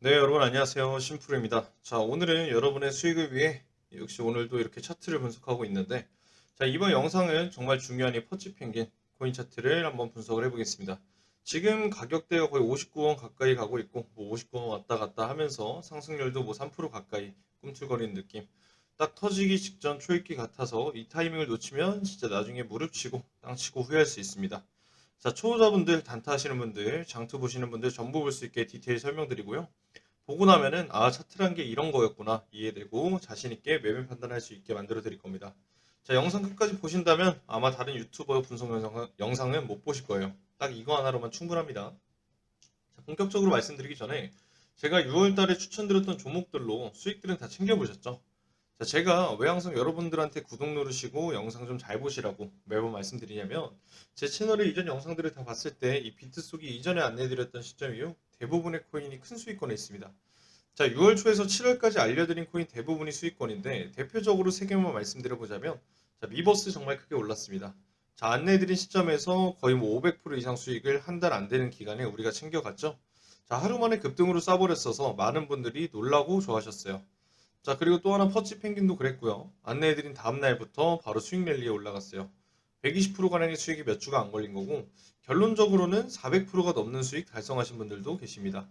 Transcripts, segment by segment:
네, 여러분 안녕하세요. 심프로입니다. 자, 오늘은 여러분의 수익을 위해 역시 오늘도 이렇게 차트를 분석하고 있는데 자, 이번 영상은 정말 중요한 이 퍼치 펭귄 코인 차트를 한번 분석을 해보겠습니다. 지금 가격대가 거의 59원 가까이 가고 있고 뭐 59원 왔다 갔다 하면서 상승률도 뭐 3% 가까이 꿈틀거리는 느낌. 딱 터지기 직전 초입기 같아서 이 타이밍을 놓치면 진짜 나중에 무릎 치고 땅 치고 후회할 수 있습니다. 자, 초보자분들, 단타 하시는 분들, 장투 보시는 분들 전부 볼 수 있게 디테일 설명드리고요. 보고 나면은 아 차트란 게 이런 거였구나 이해되고 자신 있게 매매 판단할 수 있게 만들어 드릴 겁니다. 자 영상 끝까지 보신다면 아마 다른 유튜버 분석 영상, 영상은 못 보실 거예요. 딱 이거 하나로만 충분합니다. 자, 본격적으로 말씀드리기 전에 제가 6월 달에 추천드렸던 종목들로 수익들은 다 챙겨보셨죠? 자, 제가 왜 항상 여러분들한테 구독 누르시고 영상 좀 잘 보시라고 매번 말씀드리냐면 제 채널의 이전 영상들을 다 봤을 때 이 비트 속이 이전에 안내드렸던 시점 이후 대부분의 코인이 큰 수익권에 있습니다. 자, 6월 초에서 7월까지 알려드린 코인 대부분이 수익권인데 대표적으로 세 개만 말씀드려보자면 자, 미버스 정말 크게 올랐습니다. 자, 안내해드린 시점에서 거의 뭐 500% 이상 수익을 한 달 안 되는 기간에 우리가 챙겨갔죠. 자, 하루 만에 급등으로 싸버렸어서 많은 분들이 놀라고 좋아하셨어요. 자, 그리고 또 하나 퍼치 펭귄도 그랬고요. 안내해드린 다음 날부터 바로 수익 랠리에 올라갔어요. 120%가량의 수익이 몇 주가 안 걸린 거고 결론적으로는 400%가 넘는 수익 달성하신 분들도 계십니다.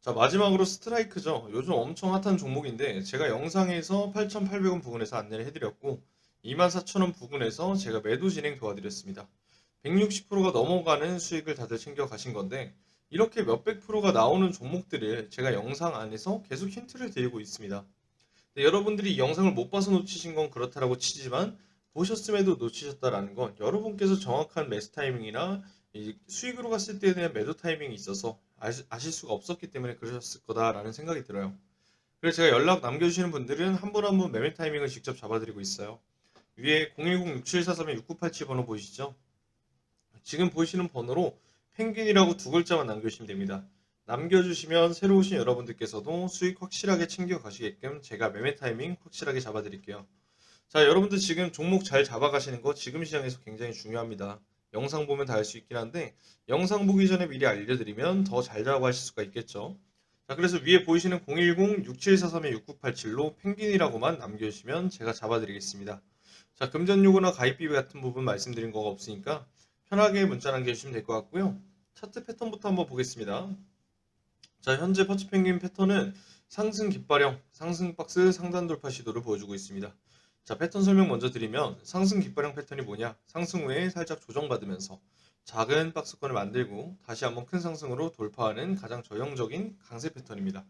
자 마지막으로 스트라이크죠. 요즘 엄청 핫한 종목인데 제가 영상에서 8,800원 부근에서 안내를 해드렸고 24,000원 부근에서 제가 매도 진행 도와드렸습니다. 160%가 넘어가는 수익을 다들 챙겨 가신 건데 이렇게 몇백 프로가 나오는 종목들을 제가 영상 안에서 계속 힌트를 드리고 있습니다. 근데 여러분들이 이 영상을 못 봐서 놓치신 건 그렇다라고 치지만 보셨음에도 놓치셨다라는 건 여러분께서 정확한 매수 타이밍이나 이 수익으로 갔을 때에 대한 매도 타이밍이 있어서 아실 수가 없었기 때문에 그러셨을 거다라는 생각이 들어요. 그래서 제가 연락 남겨주시는 분들은 한 분 한 분 매매 타이밍을 직접 잡아드리고 있어요. 위에 010-6743-6987 번호 보이시죠? 지금 보이시는 번호로 펭귄이라고 두 글자만 남겨주시면 됩니다. 남겨주시면 새로 오신 여러분들께서도 수익 확실하게 챙겨 가시게끔 제가 매매 타이밍 확실하게 잡아드릴게요. 자, 여러분들 지금 종목 잘 잡아가시는 거 지금 시장에서 굉장히 중요합니다. 영상 보면 다 알 수 있긴 한데 영상 보기 전에 미리 알려드리면 더 잘 잡아가실 수가 있겠죠. 자, 그래서 위에 보이시는 010-6743-6987로 펭귄이라고만 남겨주시면 제가 잡아드리겠습니다. 자, 금전 요구나 가입비 같은 부분 말씀드린 거가 없으니까 편하게 문자 남겨주시면 될 것 같고요. 차트 패턴부터 한번 보겠습니다. 자, 현재 퍼치 펭귄 패턴은 상승 깃발형, 상승 박스 상단 돌파 시도를 보여주고 있습니다. 자, 패턴 설명 먼저 드리면 상승 깃발형 패턴이 뭐냐? 상승 후에 살짝 조정받으면서 작은 박스권을 만들고 다시 한번 큰 상승으로 돌파하는 가장 저형적인 강세 패턴입니다.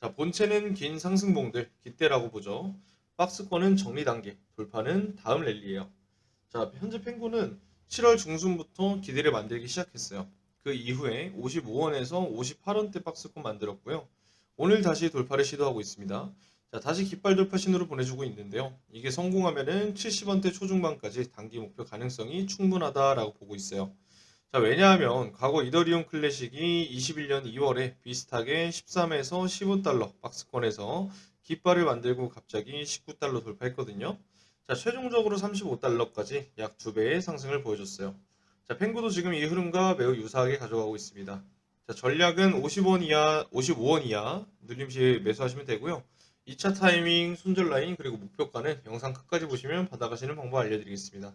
자, 본체는 긴 상승봉들, 깃대라고 보죠. 박스권은 정리 단계, 돌파는 다음 랠리예요. 자, 현재 펭구는 7월 중순부터 기대를 만들기 시작했어요. 그 이후에 55원에서 58원대 박스권 만들었고요. 오늘 다시 돌파를 시도하고 있습니다. 자, 다시 깃발 돌파 신호를 보내주고 있는데요. 이게 성공하면은 70원대 초중반까지 단기 목표 가능성이 충분하다라고 보고 있어요. 자, 왜냐하면 과거 이더리움 클래식이 21년 2월에 비슷하게 13에서 15달러 박스권에서 깃발을 만들고 갑자기 19달러 돌파했거든요. 자, 최종적으로 35달러까지 약 2배의 상승을 보여줬어요. 자, 펭구도 지금 이 흐름과 매우 유사하게 가져가고 있습니다. 자, 전략은 50원 이하, 55원 이하 눌림 시 매수하시면 되고요. 2차 타이밍, 손절 라인, 그리고 목표가는 영상 끝까지 보시면 받아가시는 방법 알려드리겠습니다.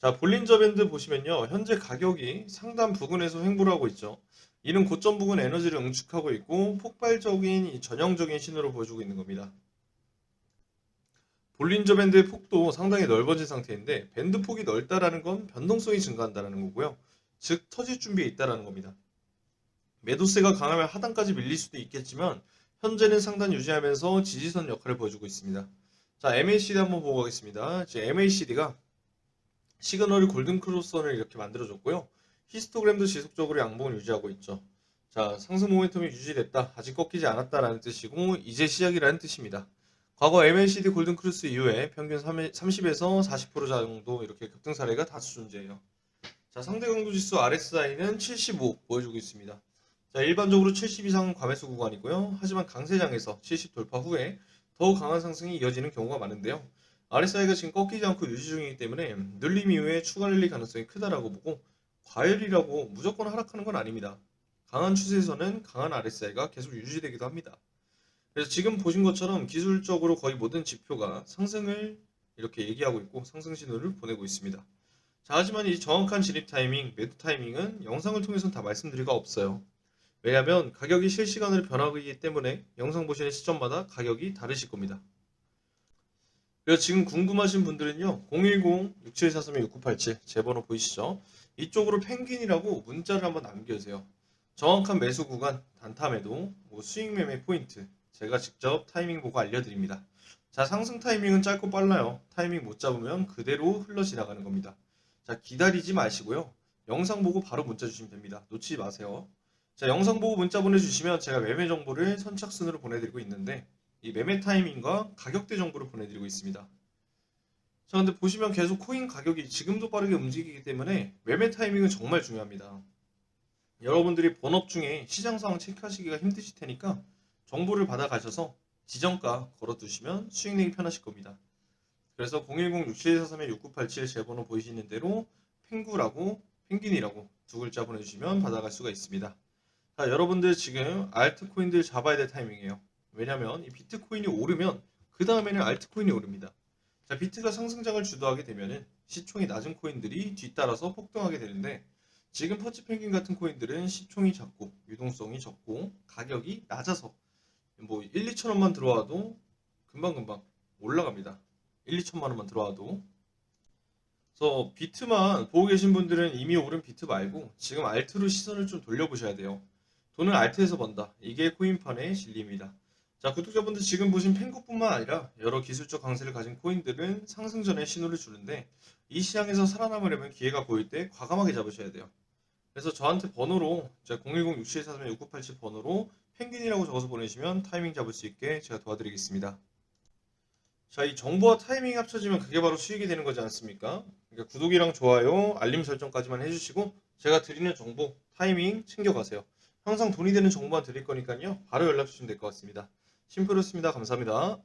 자, 볼린저 밴드 보시면요. 현재 가격이 상단 부근에서 횡보를 하고 있죠. 이는 고점 부근 에너지를 응축하고 있고 폭발적인 이 전형적인 신호를 보여주고 있는 겁니다. 볼린저 밴드의 폭도 상당히 넓어진 상태인데 밴드 폭이 넓다라는 건 변동성이 증가한다는 거고요. 즉 터질 준비에 있다라는 겁니다. 매도세가 강하면 하단까지 밀릴 수도 있겠지만 현재는 상단 유지하면서 지지선 역할을 보여주고 있습니다. 자, MACD 한번 보고 가겠습니다. 지금 MACD가 시그널이 골든 크로스선을 이렇게 만들어줬고요. 히스토그램도 지속적으로 양봉을 유지하고 있죠. 자, 상승 모멘텀이 유지됐다. 아직 꺾이지 않았다라는 뜻이고 이제 시작이라는 뜻입니다. 과거 MACD 골든 크루스 이후에 평균 30에서 40% 정도 이렇게 급등 사례가 다수 존재해요. 자, 상대 강도 지수 RSI는 75 보여주고 있습니다. 자, 일반적으로 70 이상은 과매수 구간이고요. 하지만 강세장에서 70 돌파 후에 더욱 강한 상승이 이어지는 경우가 많은데요. RSI가 지금 꺾이지 않고 유지 중이기 때문에 늘림 이후에 추가 랠리 가능성이 크다라고 보고 과열이라고 무조건 하락하는 건 아닙니다. 강한 추세에서는 강한 RSI가 계속 유지되기도 합니다. 그래서 지금 보신 것처럼 기술적으로 거의 모든 지표가 상승을 이렇게 얘기하고 있고 상승 신호를 보내고 있습니다. 자, 하지만 이 정확한 진입 타이밍, 매도 타이밍은 영상을 통해서는 다 말씀드리가 없어요. 왜냐하면 가격이 실시간으로 변하기 때문에 영상 보시는 시점마다 가격이 다르실 겁니다. 그래서 지금 궁금하신 분들은요, 010-6743-6987 제 번호 보이시죠? 이쪽으로 펭귄이라고 문자를 한번 남겨주세요. 정확한 매수 구간, 단타 매도, 뭐 수익 매매 포인트, 제가 직접 타이밍 보고 알려드립니다. 자, 상승 타이밍은 짧고 빨라요. 타이밍 못 잡으면 그대로 흘러 지나가는 겁니다. 자, 기다리지 마시고요. 영상 보고 바로 문자 주시면 됩니다. 놓치지 마세요. 자, 영상 보고 문자 보내주시면 제가 매매 정보를 선착순으로 보내드리고 있는데 이 매매 타이밍과 가격대 정보를 보내드리고 있습니다. 자, 근데 보시면 계속 코인 가격이 지금도 빠르게 움직이기 때문에 매매 타이밍은 정말 중요합니다. 여러분들이 본업 중에 시장 상황 체크하시기가 힘드실 테니까 정보를 받아 가셔서 지정가 걸어두시면 수익 내기 편하실 겁니다. 그래서 010-6743-6987 제 번호 보이시는 대로 펭구라고 펭귄이라고 두 글자 보내주시면 받아갈 수가 있습니다. 자, 여러분들 지금 알트코인들 잡아야 될 타이밍이에요. 왜냐면 이 비트코인이 오르면 그 다음에는 알트코인이 오릅니다. 자, 비트가 상승장을 주도하게 되면은 시총이 낮은 코인들이 뒤따라서 폭등하게 되는데 지금 퍼치 펭귄 같은 코인들은 시총이 작고 유동성이 적고 가격이 낮아서 뭐 1, 2천 원만 들어와도 금방금방 올라갑니다. 1, 2천만 원만 들어와도 그래서 비트만 보고 계신 분들은 이미 오른 비트 말고 지금 알트로 시선을 좀 돌려보셔야 돼요. 돈은 알트에서 번다. 이게 코인판의 진리입니다. 자, 구독자분들 지금 보신 펭구뿐만 아니라 여러 기술적 강세를 가진 코인들은 상승전에 신호를 주는데 이 시장에서 살아남으려면 기회가 보일 때 과감하게 잡으셔야 돼요. 그래서 저한테 번호로 010-6743-6987 번호로 펭귄이라고 적어서 보내시면 타이밍 잡을 수 있게 제가 도와드리겠습니다. 자, 이 정보와 타이밍이 합쳐지면 그게 바로 수익이 되는 거지 않습니까? 그러니까 구독이랑 좋아요, 알림 설정까지만 해주시고 제가 드리는 정보, 타이밍 챙겨가세요. 항상 돈이 되는 정보만 드릴 거니까요. 바로 연락 주시면 될 것 같습니다. 심플했습니다. 감사합니다.